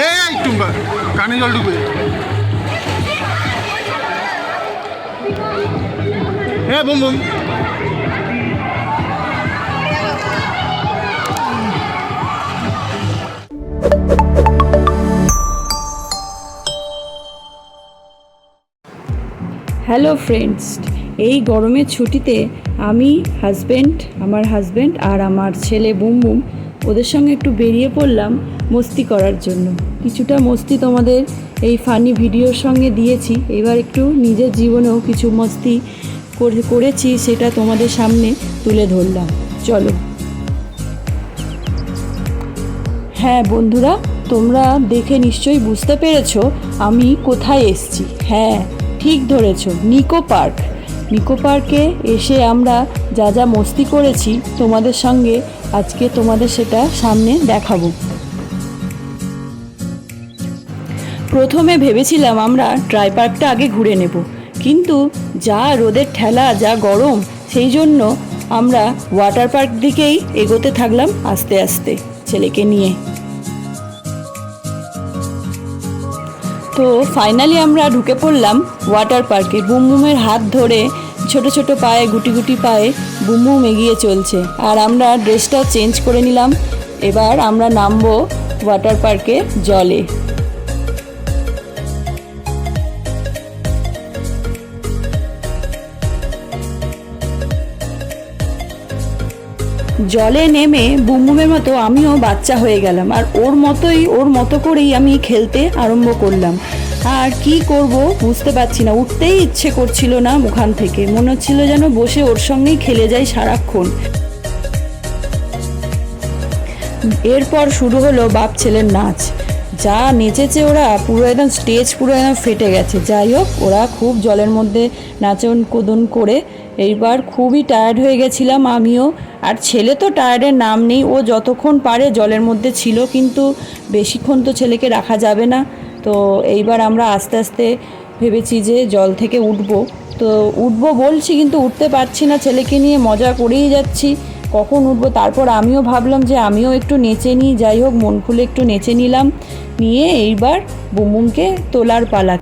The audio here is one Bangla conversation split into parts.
এই টুম্বা, কানে জল ঢুকবে হ্যাঁ বুম বুম। হ্যালো ফ্রেন্ডস এই গরমের ছুটিতে আমি হাজব্যান্ড আমার হাজব্যান্ড আর আমার ছেলে বুম বুম ওদের সঙ্গে একটু বেরিয়ে পড়লাম মস্তি করার জন্য। কিছুটা মস্তি তোমাদের এই ফানি ভিডিওর সঙ্গে দিয়েছি। এবার একটু নিজের জীবনেও কিছু মস্তি করে- করেছি সেটা তোমাদের সামনে তুলে ধরলাম। চলো। হ্যাঁ বন্ধুরা, তোমরা দেখে নিশ্চয়ই বুঝতে পেরেছ আমি কোথায় এসছি। হ্যাঁ ঠিক ধরেছো, নিকো পার্ক। নিকো পার্কে এসে আমরা যা যা মস্তি করেছি তোমাদের সঙ্গে আজকে তোমাদের সেটা সামনে দেখাবো। প্রথমে ভেবেছিলাম আমরা ড্রাই পার্কটা আগে ঘুরে নেব, কিন্তু যা রোদের ঠেলা, যা গরম, সেই জন্য আমরা ওয়াটার পার্ক দিকেই এগোতে থাকলাম আস্তে আস্তে ছেলেকে নিয়ে। তো ফাইনালি আমরা ঢুকে পড়লাম ওয়াটার পার্কে বুমবুমের হাত ধরে ছোট ছোট পায়ে, গুটি গুটি পায়ে বুমবুম এগিয়ে চলছে। আর আমরা ড্রেসটা চেঞ্জ করে নিলাম। এবার আমরা নামবো ওয়াটার পার্কে জলে। জলে নেমে বুমবুমের মতো আমিও বাচ্চা হয়ে গেলাম। আর ওর মতোই, ওর মতো করেই আমি খেলতে আরম্ভ করলাম। আর কি করব বুঝতে পারছি না। উঠতেই ইচ্ছে করছিল না ওখান থেকে। মনে হচ্ছিল যেন বসে ওর সঙ্গেই খেলে যাই সারাক্ষণ। এরপর শুরু হলো বাপ ছেলের নাচ। যা নেচেছে ওরা পুরো একদম স্টেজ পুরো একদম ফেটে গেছে। যাই হোক, ওরা খুব জলের মধ্যে নাচন কোদন করে এইবার খুবই টায়ার্ড হয়ে গেছিলাম আমিও। আর ছেলে তো টায়ারের নাম নেই, ও যতক্ষণ পারে জলের মধ্যে ছিল, কিন্তু বেশিক্ষণ তো ছেলেকে রাখা যাবে না। তো এইবার আমরা আস্তে আস্তে ভেবেছি যে জল থেকে উঠবো। তো উঠবো বলছি, কিন্তু উঠতে পারছি না, ছেলেকে নিয়ে মজা করেই যাচ্ছি। কখন উঠবো? তারপর আমিও ভাবলাম যে আমিও একটু নেচে নিই। যাই হোক, মন খুলে একটু নেচে নিলাম। নিয়ে এইবার বুমবুমকে তোলার পালা।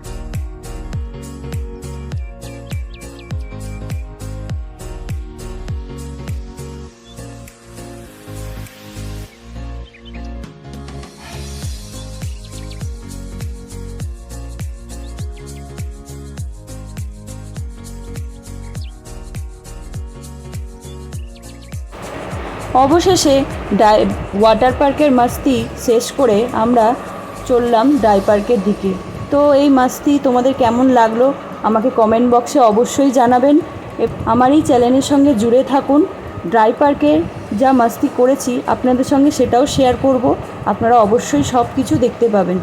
অবশেষে ডাই ওয়াটার পার্কের মাস্তি শেষ করে আমরা চললাম ডাই পার্কের দিকে। তো এই মাস্তি তোমাদের কেমন লাগল আমাকে কমেন্ট বক্সে অবশ্যই জানাবেন। আমার এই চ্যানেলের সঙ্গে জুড়ে থাকুন। ড্রাই পার্কের যা মাস্তি করেছি আপনাদের সঙ্গে সেটাও শেয়ার করব। আপনারা অবশ্যই সব কিছু দেখতে পাবেন।